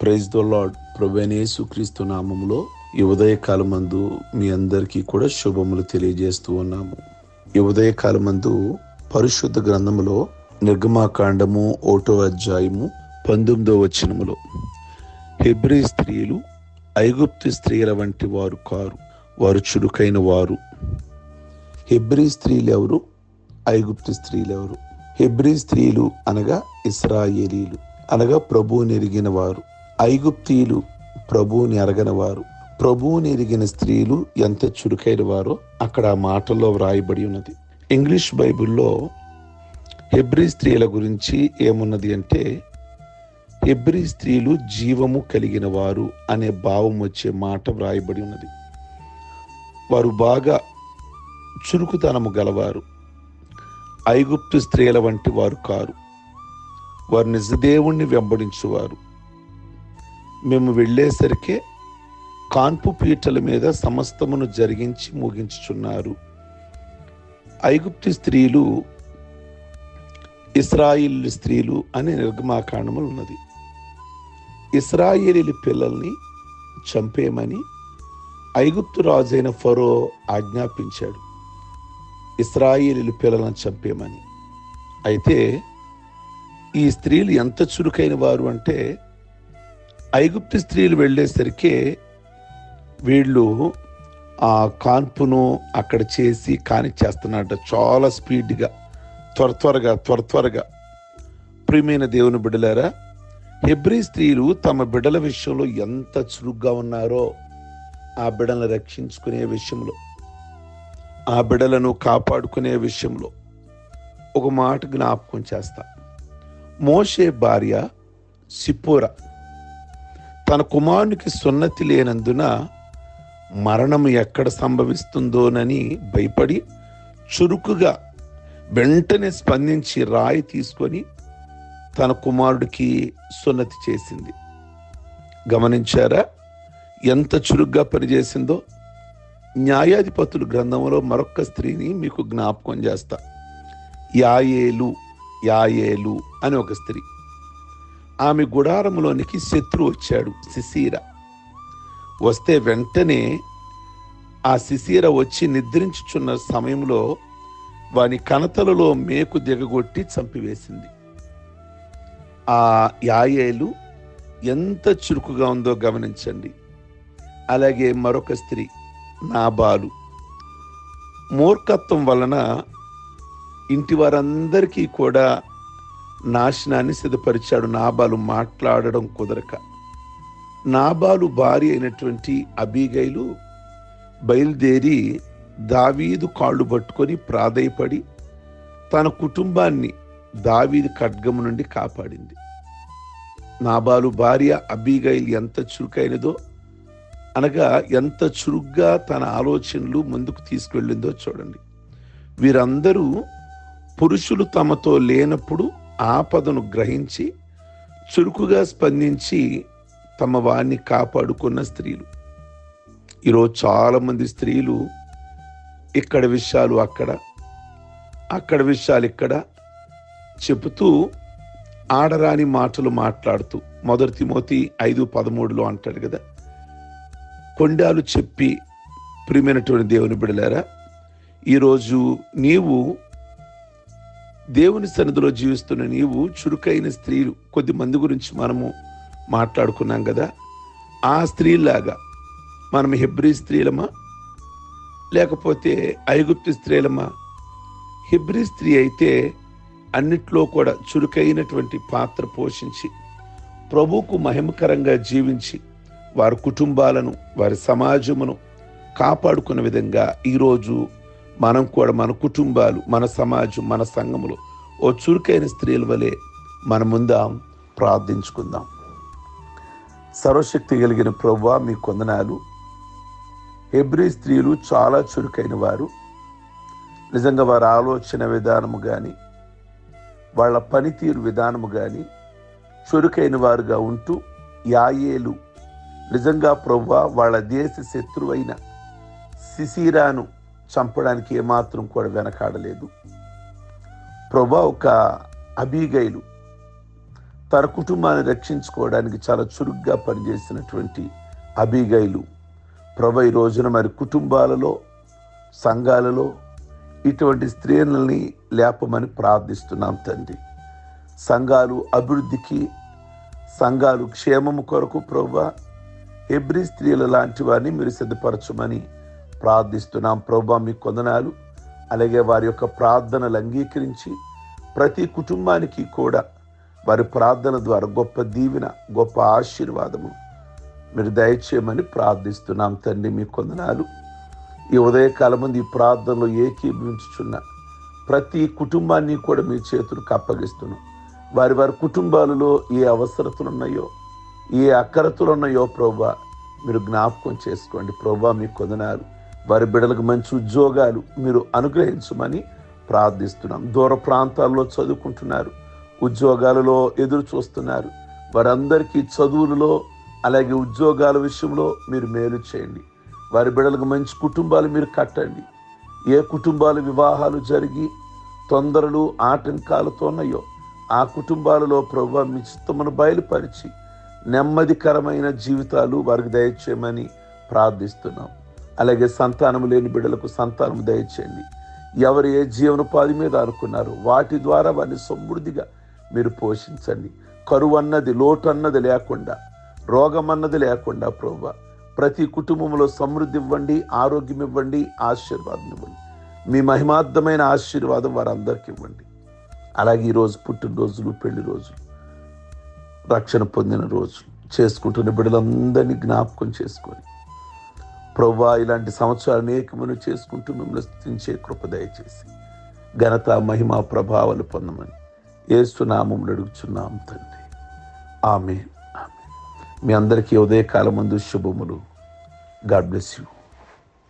Praise the lord ప్రభనేసు క్రీస్తు నామములో ఈ ఉదయకాలమందు మీ అందరికీ కూడా శుభములు తెలియజేస్తూ ఉన్నాము. ఈ ఉదయకాలమందు పరిశుద్ధ గ్రంథములో నిర్గమాకాండము ఓటో అధ్యాయము పంతొమ్మిదో వచనములో హెబ్రీ స్త్రీలు ఐగుప్తు స్త్రీల వంటి వారు కారు వారు చురుకైన వారు. హెబ్రీ స్త్రీలు ఎవరు ఐగుప్తు స్త్రీలు ఎవరు హెబ్రీ స్త్రీలు అనగా ఇస్రాయేలీలు అనగా ప్రభువుని నెరిగిన వారు. ఐగుప్తీయులు ప్రభువుని ఎరగనివారు ప్రభువుని ఎరిగిన స్త్రీలు ఎంత చురుకైన వారో అక్కడ ఆ మాటల్లో వ్రాయబడి ఉన్నది. ఇంగ్లీష్ బైబిల్లో హెబ్రి స్త్రీల గురించి ఏమున్నది అంటే హెబ్రి స్త్రీలు జీవము కలిగిన వారు అనే భావం వచ్చే మాట వ్రాయబడి ఉన్నది. వారు బాగా చురుకుతనము గలవారు. ఐగుప్తు స్త్రీల వంటి వారు కారు. వారు నిజదేవుణ్ణి వెంబడించువారు. మేము వెళ్ళేసరికే కాన్పు పీటల మీద సమస్తమును జరిగించి ముగించుచున్నారు. ఐగుప్తి స్త్రీలు ఇస్రాయిల్ స్త్రీలు అనే నిర్గమాకాండములు ఉన్నది. ఇస్రాయేలీ పిల్లల్ని చంపేయమని ఐగుప్తు రాజైన ఫరో ఆజ్ఞాపించాడు. ఇస్రాయేలీలు పిల్లలను చంపేయమని అయితే ఈ స్త్రీలు ఎంత చురుకైన వారు అంటే ఐగుప్తి స్త్రీలు వెళ్ళేసరికి వీళ్ళు ఆ కాన్పును అక్కడ చేసి కానిచ్చేస్తున్నట్ట చాలా స్పీడ్గా త్వర త్వరగా త్వర త్వరగా. ప్రియమైన దేవుని బిడ్డలారా హెబ్రీ స్త్రీలు తమ బిడ్డల విషయంలో ఎంత చురుగ్గా ఉన్నారో ఆ బిడ్డలను రక్షించుకునే విషయంలో ఆ బిడ్డలను కాపాడుకునే విషయంలో ఒక మాట జ్ఞాపకం చేస్తా. మోషే భార్య సిపోరా తన కుమారునికి సున్నతి లేనందున మరణం ఎక్కడ సంభవిస్తుందోనని భయపడి చురుకుగా వెంటనే స్పందించి రాయి తీసుకొని తన కుమారుడికి సున్నతి చేసింది. గమనించారా? ఎంత చురుగ్గా పనిచేసిందో? న్యాయాధిపతులు గ్రంథంలో మరొక స్త్రీని మీకు జ్ఞాపకం చేస్తా. యాయేలు యాయేలు అని ఒక స్త్రీ. ఆమె గుడారంలోనికి శత్రు వచ్చాడు శిశీర వస్తే వెంటనే ఆ శిశీర వచ్చి నిద్రించుచున్న సమయంలో వాని కణతలలో మేకు దిగగొట్టి చంపివేసింది. ఆ యాయేలు ఎంత చురుకుగా ఉందో గమనించండి. అలాగే మరొక స్త్రీ నాబాలు. మూర్ఖత్వం వలన ఇంటి వారందరికీ కూడా నాశనాన్ని సిద్ధపరిచాడు నాబాలు మాట్లాడడం కుదరక. నాబాలు భార్య అయినటువంటి అబీగైలు బయలుదేరి దావీదు కాళ్ళు పట్టుకొని ప్రాధేయపడి తన కుటుంబాన్ని దావీదు ఖడ్గము నుండి కాపాడింది. నాబాలు భార్య అబీగైల్ ఎంత చురుకైనదో అనగా ఎంత చురుగ్గా తన ఆలోచనలు ముందుకు తీసుకువెళ్ళిందో చూడండి. వీరందరూ పురుషులు తమతో లేనప్పుడు ఆపదను గ్రహించి చురుకుగా స్పందించి తమ వారిని కాపాడుకున్న స్త్రీలు. ఈరోజు చాలామంది స్త్రీలు ఇక్కడ విషయాలు అక్కడ అక్కడ విషయాలు ఇక్కడ చెబుతూ ఆడరాని మాటలు మాట్లాడుతూ మొదటి తిమోతి ఐదు పదమూడులో అంటాడు కదా. కొండాలు చెప్పి ప్రియమైనటువంటి దేవుని బిడలారా ఈరోజు నీవు దేవుని సన్నిధిలో జీవిస్తున్న నీవు చురుకైన స్త్రీలు. కొద్ది మంది గురించి మనము మాట్లాడుకున్నాం కదా. ఆ స్త్రీలాగా మనం హెబ్రీ స్త్రీలమా? లేకపోతే ఐగుప్తు స్త్రీలమా? హెబ్రీ స్త్రీ అయితే అన్నిట్లో కూడా చురుకైనటువంటి పాత్ర పోషించి ప్రభువుకు మహిమకరంగా జీవించి వారి కుటుంబాలను వారి సమాజమును కాపాడుకున్న విధంగా ఈరోజు మనం కూడా మన కుటుంబాలు మన సమాజం మన సంఘములు ఓ చురుకైన స్త్రీల వలె మన ముందా ప్రార్థించుకుందాం. సర్వశక్తి కలిగిన ప్రవ్వా మీ కొందనాలు. హెబ్రీ స్త్రీలు చాలా చురుకైన వారు. నిజంగా వారి ఆలోచన విధానము కానీ వాళ్ళ పనితీరు విధానము కానీ చురుకైన వారుగా ఉంటూ యాయేలు. నిజంగా ప్రవ్వా వాళ్ళ దేశ శత్రువైన సిసిరాను చంపడానికి ఏమాత్రం కూడా వెనకాడలేదు. ప్రభా ఒక అబీగైలు తన కుటుంబాన్ని రక్షించుకోవడానికి చాలా చురుగ్గా పనిచేసినటువంటి అబీగైలు. ప్రభు ఈ రోజున మరి కుటుంబాలలో సంఘాలలో ఇటువంటి స్త్రీలని లేపమని ప్రార్థిస్తున్నాం తండ్రి. సంఘాలు అభివృద్ధికి సంఘాలు క్షేమము కొరకు ప్రభా ఎబ్రి స్త్రీల లాంటి వారిని మీరు సిద్ధపరచమని ప్రార్థిస్తున్నాం. ప్రభా మీ కొందనాలు అలాగే వారి యొక్క ప్రార్థనలు అంగీకరించి ప్రతి కుటుంబానికి కూడా వారి ప్రార్థన ద్వారా గొప్ప దీవెన గొప్ప ఆశీర్వాదము మీరు దయచేయమని ప్రార్థిస్తున్నాం తండ్రి మీ కొందనాలు. ఈ ఉదయకాలం ఈ ప్రార్థనలో ఏకీభవించుచున్న ప్రతి కుటుంబాన్ని కూడా మీ చేతులకు అప్పగిస్తున్నాం. వారి వారి కుటుంబాలలో ఏ అవసరతలు ఉన్నాయో ఏ అక్కరతలు ఉన్నాయో ప్రభా మీరు జ్ఞాపకం చేసుకోండి. ప్రభా మీ కొందనాలు వారి బిడ్డలకు మంచి ఉద్యోగాలు మీరు అనుగ్రహించమని ప్రార్థిస్తున్నాం. దూర ప్రాంతాల్లో చదువుకుంటున్నారు ఉద్యోగాలలో ఎదురు చూస్తున్నారు. వారందరికీ చదువులలో అలాగే ఉద్యోగాల విషయంలో మీరు మేలు చేయండి. వారి బిడ్డలకు మంచి కుటుంబాలు మీరు కట్టండి. ఏ కుటుంబాలు వివాహాలు జరిగి తొందరలు ఆటంకాలతో ఉన్నాయో ఆ కుటుంబాలలో ప్రభు మీ చిత్తమును బయలుపరిచి నెమ్మదికరమైన జీవితాలు వారికి దయచేయమని ప్రార్థిస్తున్నాం. అలాగే సంతానము లేని బిడ్డలకు సంతానము దయచేయండి. ఎవరు ఏ జీవనోపాధి మీద అనుకున్నారో వాటి ద్వారా వారిని సమృద్ధిగా మీరు పోషించండి. కరువు అన్నది లోటు అన్నది లేకుండా రోగం అన్నది లేకుండా ప్రభు ప్రతి కుటుంబంలో సమృద్ధి ఇవ్వండి ఆరోగ్యం ఇవ్వండి ఆశీర్వాదం ఇవ్వండి. మీ మహిమార్థమైన ఆశీర్వాదం వారందరికీ ఇవ్వండి. అలాగే ఈరోజు పుట్టినరోజులు పెళ్ళి రోజులు రక్షణ పొందిన రోజు చేసుకుంటున్న బిడ్డలందరినీ జ్ఞాపకం చేసుకొని ప్రభా ఇలాంటి సంవత్సరాలు అనేకమని చేసుకుంటూ మిమ్మల్ని స్థితించే కృప దయచేసి ఘనత మహిమ ప్రభావాలు పొందమని ఏసునామం అడుగుచున్నాం తండ్రి. ఆమె ఆమె మీ అందరికీ ఉదయకాలం ముందు శుభములు. God bless you.